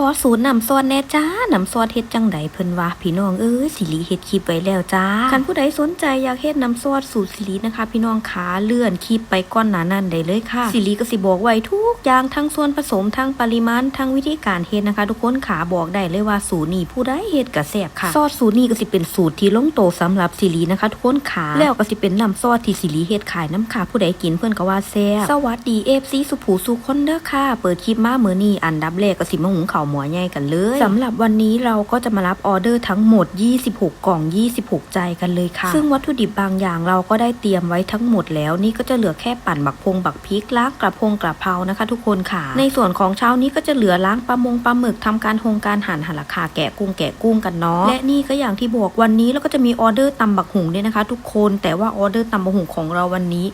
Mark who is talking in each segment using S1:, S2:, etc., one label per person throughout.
S1: ขอสูตรน้ำซอสแน่จ้าน้ำซอสเฮ็ดจังไดเพิ่นว่าพี่น้องเอ้ยสิริเฮ็ดคลิปไว้แล้วจ้าคันผู้ใดสนใจอยากเฮ็ดน้ำซอสสูตรสิรินะคะ พี่น้องขาเลื่อนคลิปไปก้อนหนานั้นได้เลยค่ะ สิริก็สิบอกไว้ทุกอย่างทั้งส่วนผสมทั้งปริมาณทั้งวิธีการเฮ็ดนะคะ ทุกคนขาบอกได้เลยว่าสูตรนี้ผู้ใดเฮ็ดก็แซ่บค่ะซอสสูตรนี้ก็สิเป็นสูตรที่ลงโตสำหรับสิรินะคะ ทุกคนขาแล้วก็สิเป็นน้ำซอสที่สิริเฮ็ดขายน้ำขาผู้ใดกินเพิ่นก็ว่าแซ่บสวัสดี FC สุภูสุคนเด้อค่ะ เปิดคลิปมามื้อนี้อันดับแรกก็สิมาหุงข้าหมอใหญ่กันเลยสำหรับวันนี้เราก็จะมารับออเดอร์ทั้งหมด 26 กล่อง 26 ใจกันเลยค่ะ ซึ่งวัตถุดิบบางอย่างเราก็ได้เตรียมไว้ทั้งหมดแล้ว นี่ก็จะเหลือแค่ปั่นบักพงบักพริกล้างกระพงกระเพรานะคะ ทุกคนค่ะ ในส่วนของเช้านี้ก็จะเหลือล้างปลามงปลาหมึกทำการหงการหั่นหั่นราคาแกะกุ้งแกะกุ้งกันเนาะและนี่ก็อย่างที่บอกวันนี้เราก็จะมีออเดอร์ตำบักหุงด้วยนะคะ ทุกคนแต่ว่าออเดอร์ตำบักหุงของเราวันนี้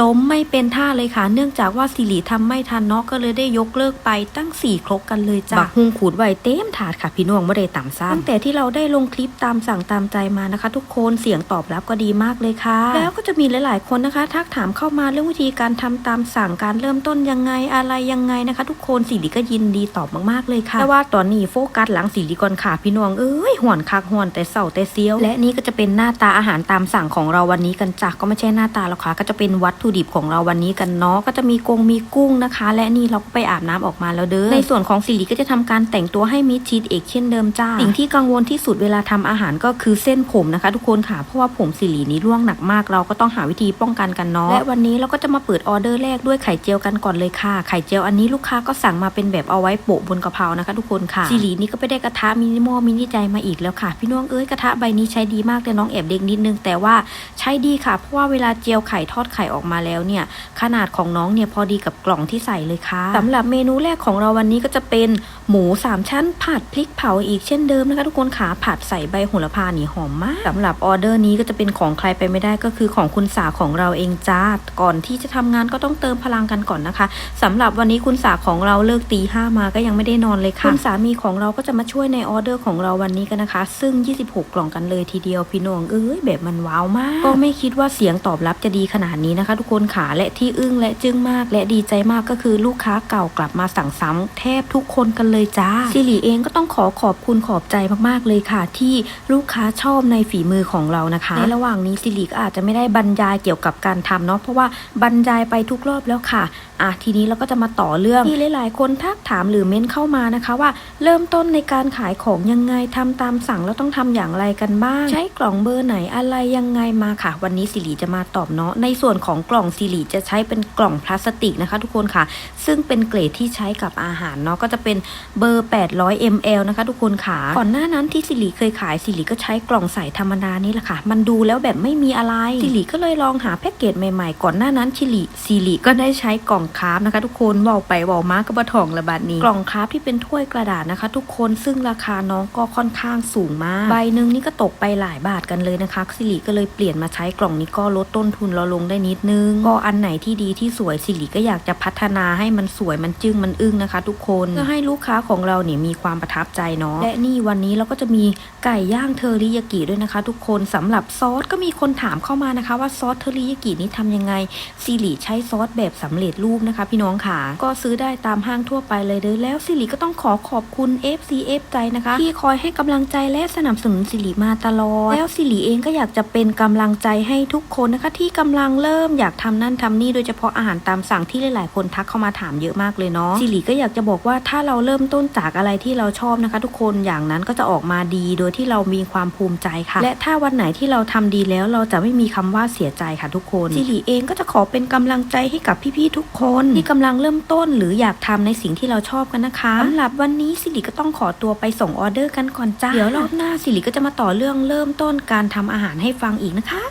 S1: ล้มไม่เป็นท่าเลยค่ะ เนื่องจากว่าสิริทำไม่ทันเนาะก็เลยได้ยกเลิกไปตั้ง4ครกกันเลยจ้ะบักฮุงขูดไว้เต็มถาดค่ะพี่น้องไม่ได้ต่ำซ้ำตั้งแต่ที่เราได้ลงคลิปตามสั่งตามใจมานะคะ ทุกคนเสียงตอบรับก็ดีมากเลยค่ะ แล้วก็จะมีหลาย ๆ คนนะคะ ทักถามเข้ามาเรื่องวิธีการทำตามสั่งการเริ่มต้นยังไงอะไรยังไงนะคะ ทุกคนสิริก็ยินดีตอบมากๆเลยค่ะแต่ว่าตอนนี้โฟกัสหลังสิริก่อนค่ะพี่น้องเอ้ยหวนคักหวนแต่เศร้าแต่เซียว และนี่ก็จะเป็นหน้าตาอาหารตามสั่งของเราวันนี้กันจ้ะก็ไม่ใช่หน้าตาหรอกค่ะก็จะเป็นวัตถุดิบของเราวันนี้กันเนาะก็จะมีกงมีกุ้งนะคะ และนี่เราก็ไปอาบน้ำออกมาแล้วเด้อในส่วนของสิริก็จะทำการแต่งตัวให้มิดชิดเอกเช่นเดิมจ้า สิ่งที่กังวลที่สุดเวลาทำอาหารก็คือเส้นผมนะคะ ทุกคนค่ะ เพราะว่าผมสิรินี้ร่วงหนักมาก เราก็ต้องหาวิธีป้องกันกันเนาะ และวันนี้เราก็จะมาเปิดออเดอร์แรกด้วยไข่เจียวกันก่อนเลยค่ะ ไข่เจียวอันนี้ลูกค้าก็สั่งมาเป็นแบบเอาไว้โปะบนกะเพรานะคะ ทุกคนค่ะ สิรินี่ก็ไปได้กระทะมินิมอลมินิใจมาอีกแล้วค่ะ พี่น้องเอ้ยกระทะใบนี้ใช้ดีมากแต่น้องแอบเด็กนิดนึงแต่ว่าใช้ดีค่ะ เพราะว่าเวลาเจียวไข่ทอดไข่ออกมาแล้วเนี่ยขนาดของน้องเนี่ยพอดีกับกล่องที่ใส่เลยค่ะสำหรับเมนูแรกของเราวันนี้ก็จะเป็นหมูสามชั้นผัดพริกเผาอีกเช่นเดิมนะคะทุกคนขาผัดใส่ใบโหระพานี่หอมมากสำหรับออเดอร์นี้ก็จะเป็นของใครไปไม่ได้ก็คือของคุณสาของเราเองจ้าก่อนที่จะทำงานก็ต้องเติมพลังกันก่อนนะคะสำหรับวันนี้คุณสาของเราเลิกตีห้ามาก็ยังไม่ได้นอนเลยค่ะคุณสามีของเราก็จะมาช่วยในออเดอร์ของเราวันนี้กันนะคะ ซึ่ง 26 กล่องกันเลยทีเดียวพี่น้องเอ้ยแบบมันว้าวมาก ก็ไม่คิดว่าเสียงตอบรับจะดีขนาดนี้นะคะ ทุกคนขาและที่อึ้งและจึ้งมาก และดีใจมากก็คือลูกค้าเก่ากลับมาสั่งซ้ำแทบทุกคนกันเลยจ้าสิริเองก็ต้องขอขอบคุณขอบใจมากๆเลยค่ะ ที่ลูกค้าชอบในฝีมือของเรานะคะ ในระหว่างนี้สิริก็อาจจะไม่ได้บรรยายเกี่ยวกับการทำเนาะเพราะว่าบรรยายไปทุกรอบแล้วค่ะอะทีนี้เราก็จะมาต่อเรื่องที่หลาย ๆ คนทักถามหรือเม้นเข้ามานะคะว่า เริ่มต้นในการขายของยังไงทำตามสั่งแล้วต้องทำอย่างไรกันบ้าง ใช้กล่องเบอร์ไหนอะไรยังไงมาค่ะ วันนี้สิริจะมาตอบเนาะในส่วนของกล่องสิริจะใช้เป็นกล่องพลาสติกนะคะ ทุกคนค่ะ ซึ่งเป็นเกรดที่ใช้กับอาหารเนาะก็จะเป็นเบอร์ 800 ml นะคะทุกคนค่ะก่อนหน้านั้นที่สิริเคยขายสิริก็ใช้กล่องใสธรรมดานี่แหละค่ะ มันดูแล้วแบบไม่มีอะไรสิริก็เลยลองหาแพ็กเกจใหม่ๆ ก่อนหน้านั้นสิริสิริก็ได้ใช้กล่องคราฟนะคะ ทุกคนเบาไปเบามาก็บะทองระบาดนี้ กล่องคราฟที่เป็นถ้วยกระดาษนะคะ ทุกคนซึ่งราคาน้องก็ค่อนข้างสูงมาก ใบหนึ่งนี่ก็ตกไปหลายบาทกันเลยนะคะสิริก็เลยเปลี่ยนมาใช้กล่องนี้ก็ลดต้นทุนเราลงได้นิดนึง ก็อันไหนที่ดีที่สวยสิริก็อยากจะพัฒนาให้มันสวยมันจึ้งมันอึ้งนะคะ ทุกคนเพื่อให้ลูกค้าของเราเนี่ยมีความประทับใจเนาะและนี่วันนี้เราก็จะมีไก่ย่างเทอริยากิด้วยนะคะ ทุกคนสำหรับซอสก็มีคนถามเข้ามานะคะ ว่าซอสเทอริยากินี้ทำยังไงสิริใช้ซอสแบบสำเร็จรูปนะคะ พี่น้องค่ะก็ซื้อได้ตามห้างทั่วไปเลยเด้อแล้วสิริก็ต้องขอขอบคุณ FCF ใจนะคะ ที่คอยให้กำลังใจและสนับสนุนสิริมาตลอดแล้วสิริเองก็อยากจะเป็นกำลังใจให้ทุกคนนะคะ ที่กำลังเริ่มอยากทำนั่นทำนี่โดยเฉพาะอาหารตามสั่งที่หลาย ๆ คนทักเข้ามาถามเยอะมากเลยเนาะสิริก็อยากจะบอกว่าถ้าเราเริ่มมต้นจากอะไรที่เราชอบนะคะ ทุกคนอย่างนั้นก็จะออกมาดี โดยที่เรามีความภูมิใจค่ะ และถ้าวันไหนที่เราทำดีแล้วเราจะไม่มีคำว่าเสียใจค่ะทุกคนสิริเองก็จะขอเป็นกำลังใจให้กับพี่ๆทุกคนที่กำลังเริ่มต้นหรืออยากทำในสิ่งที่เราชอบกันนะคะสำหรับวันนี้สิริก็ต้องขอตัวไปส่งออเดอร์กันก่อนจ้าเดี๋ยวรอบหน้าสิริก็จะมาต่อเรื่องเริ่มต้นการทำอาหารให้ฟังอีกนะคะ